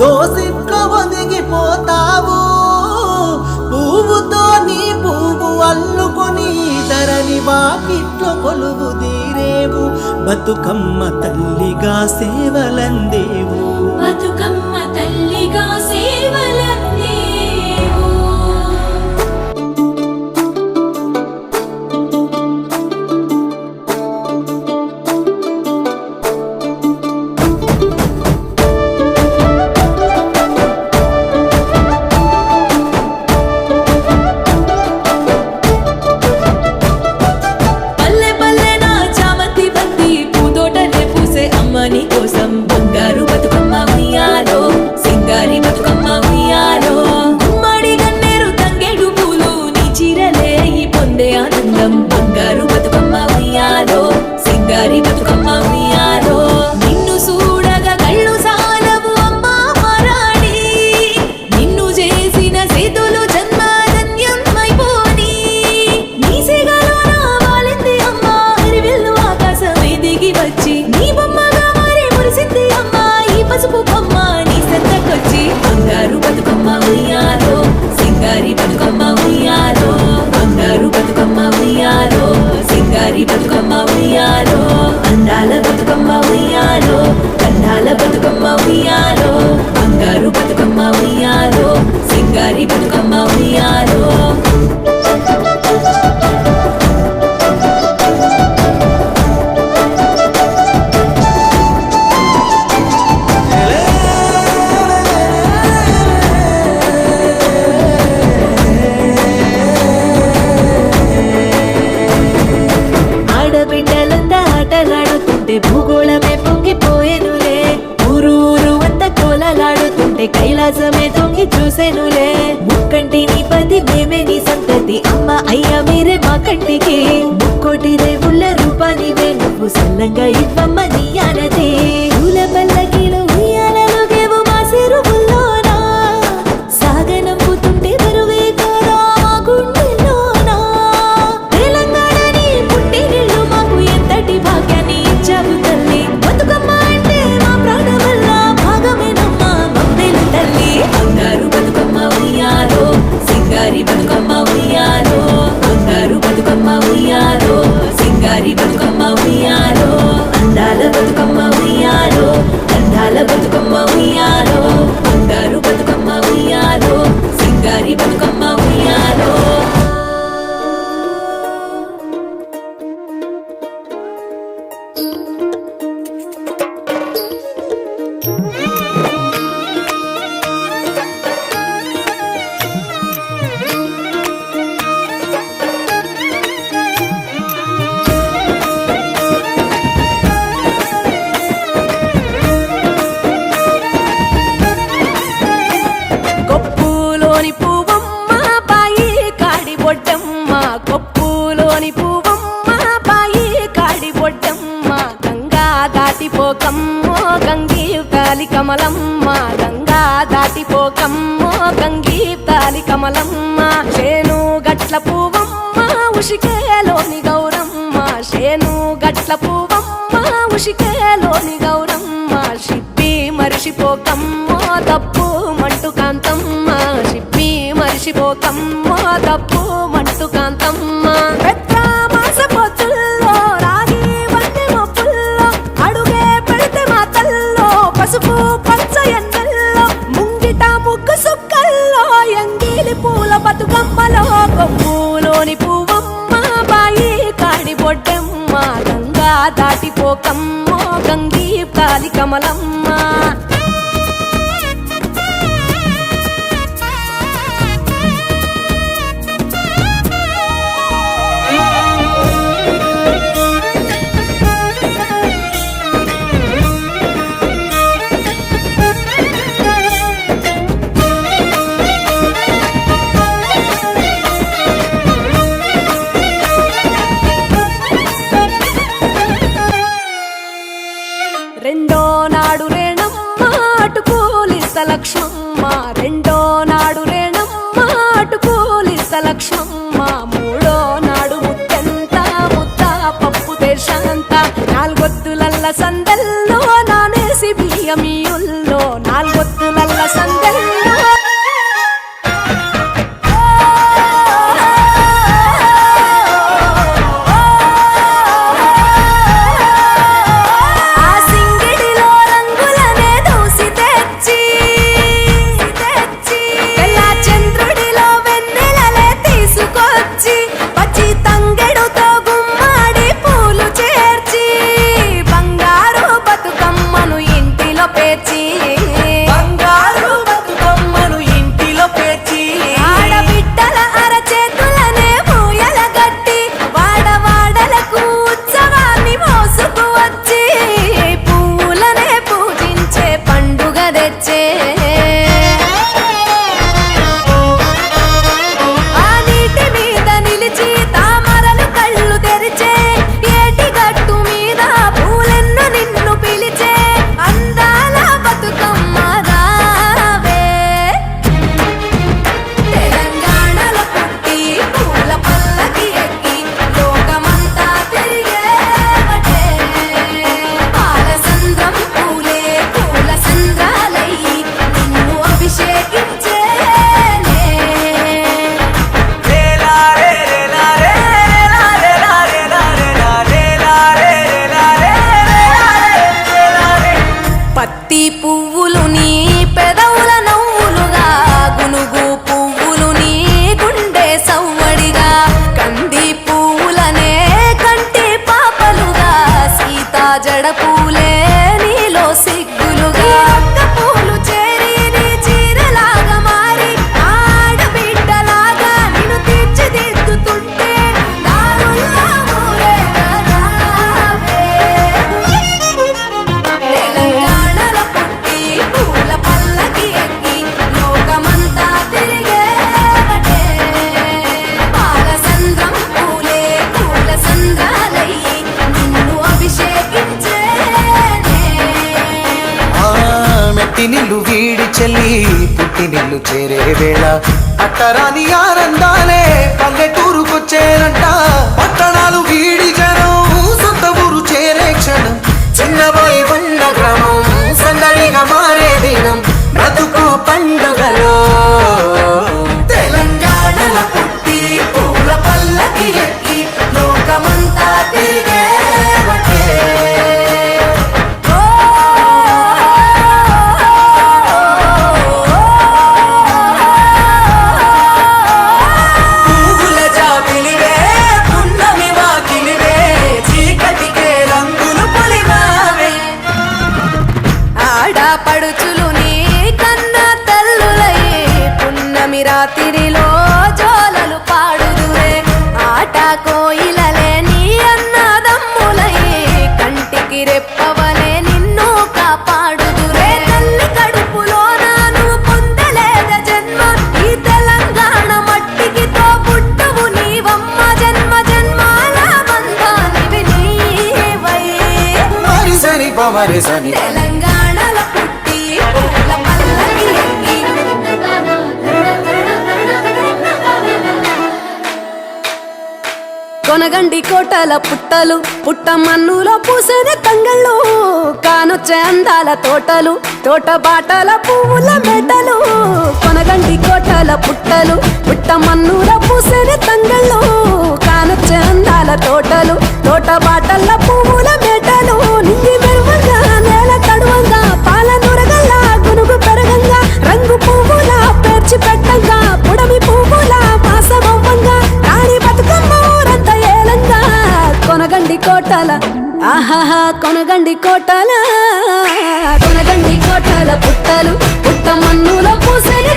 దోసిట్లో ఒదిగిపోతావు పువ్వుతో నీ పువ్వు అల్లుకొని ధరని వాకిట్లో కొలువు దీరేవు బతుకమ్మ తల్లిగా సేవలందేవు. బతుక బంగారు ఉయ్యాలో కన్నాల బతుకమ్మ ఉయ్యాలో బంగారు బతుకమ్మ ఉయ్యాలో సింగారి బతుకమ్మ ఉయ్యాలో. కైలాసమే తొంగి చూసెనులే. ముక్కంటి నీ పది మేమే నీ సంతతి. అమ్మ అయ్యా మీరే మా కంటికి. ముక్కోటి రేవుల రూపాన్ని నువ్వు సల్లంగా ఇవ్వమ్మ నీ అనదే చెట్ల పువ్వమ్మ ఉషికేలోని గౌరమ్మ షిప్పి మరిషిపోకమ్మ తప్పు మంటు కాంతమ్మ షిప్పి మరిషిపోకమ్మ తప్పు మంటు కాంతమ్మ. మోకం మోకం దీపాలి కమలం. అలసందల్లో ఇల్లు చేరే వేళ అట్టరాని ఆనందాలే పల్లెటూరుకొచ్చేనంట పట్టణాలు వీడి మరిసని పుట్టి కొనగండి కోటల పుట్టలు పుట్ట మన్నులో పూసిన కంగళ్ళు కానొచ్చే అందాల తోటలు తోట బాటల పువ్వుల మెటలు. కొనగండి కోటల పుట్టలు పుట్ట మన్నులో పూసిన తంగళ్ళు కానొచ్చే అందాల తోటలు తోట బాటల పువ్వుల మెటలు. కోటాల. ఆహాహా కొనగండి కోటాల. కొనగండి కోటాల పుట్టలు. పుట్ట మన్నుల పూసలు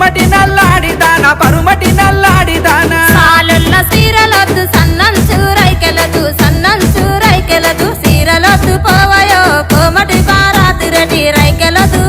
పరుమటి నల్లాడిదాన పరుమటి నల్లాడిదాన. సాలల్ల సీరలొద్దు సన్నన్ సూరైకెలదు సన్నన్ సూరైకెలదు సీరలొద్దు పోవయో కోమటి బారాతురటి రైకెలదు.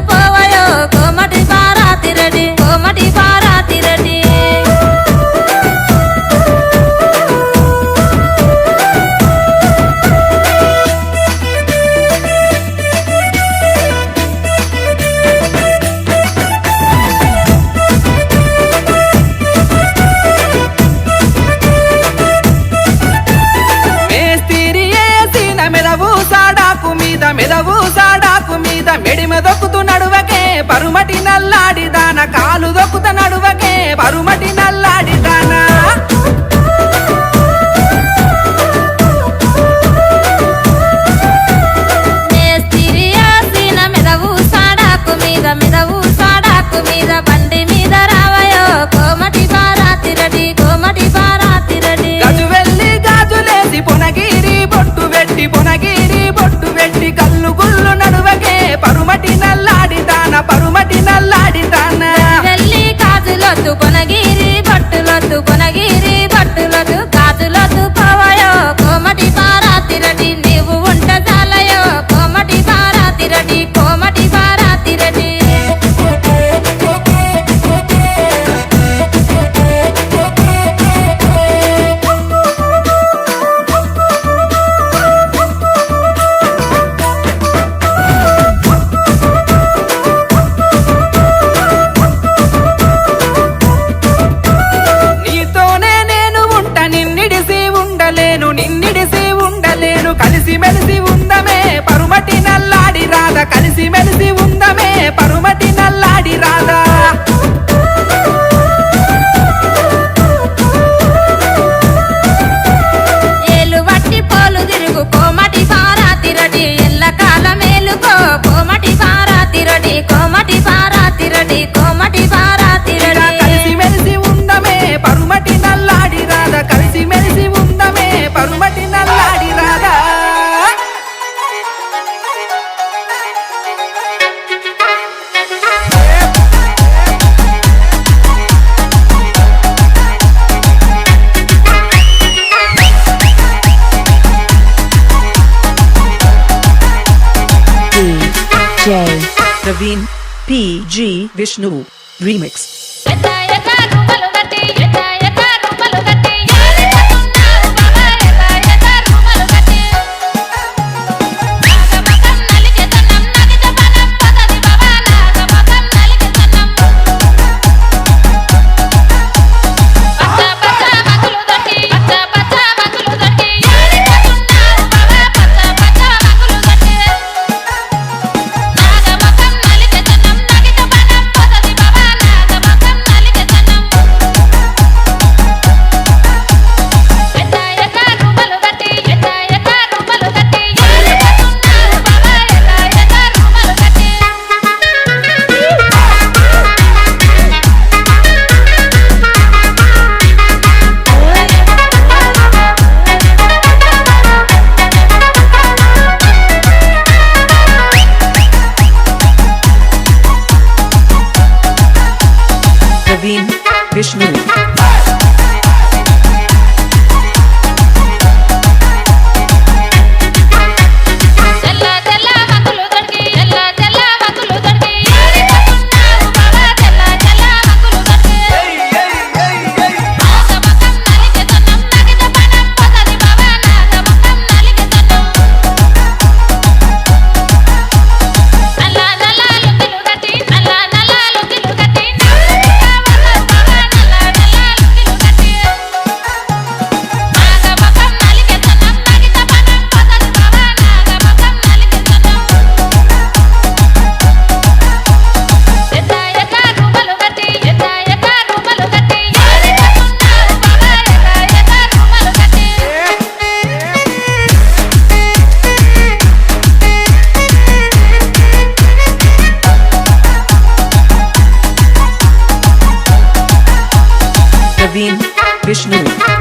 Praveen P.G. Vishnu Remix Vishnu.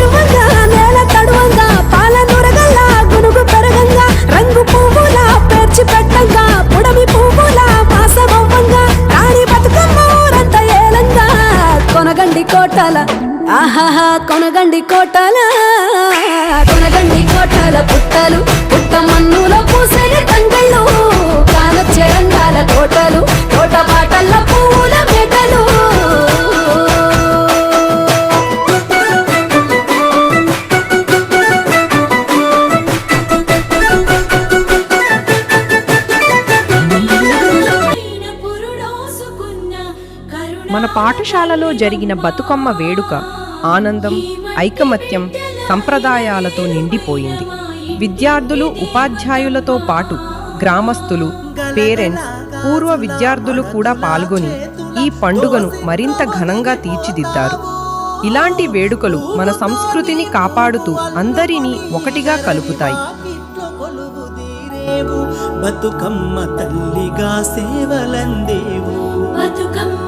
కోటల. ఆహాహా కొనగండి కోటల. కొనగండి కోటల పుట్టలు పుట్ట మన్నుల పూసలి తంగళ్ళు కానొచ్చే రంగాల కోటలు కోట పాటల్లో పువ్వుల పాఠశాలలో జరిగిన బతుకమ్మ వేడుక ఆనందం ఐకమత్యం సంప్రదాయాలతో నిండిపోయింది. విద్యార్థులు ఉపాధ్యాయులతో పాటు గ్రామస్తులు పేరెంట్స్ పూర్వ విద్యార్థులు కూడా పాల్గొని ఈ పండుగను మరింత ఘనంగా తీర్చిదిద్దారు. ఇలాంటి వేడుకలు మన సంస్కృతిని కాపాడుతూ అందరినీ ఒకటిగా కలుపుతాయి. బతుకమ్మ తల్లిగా సేవలందేవు. బతుకమ్మ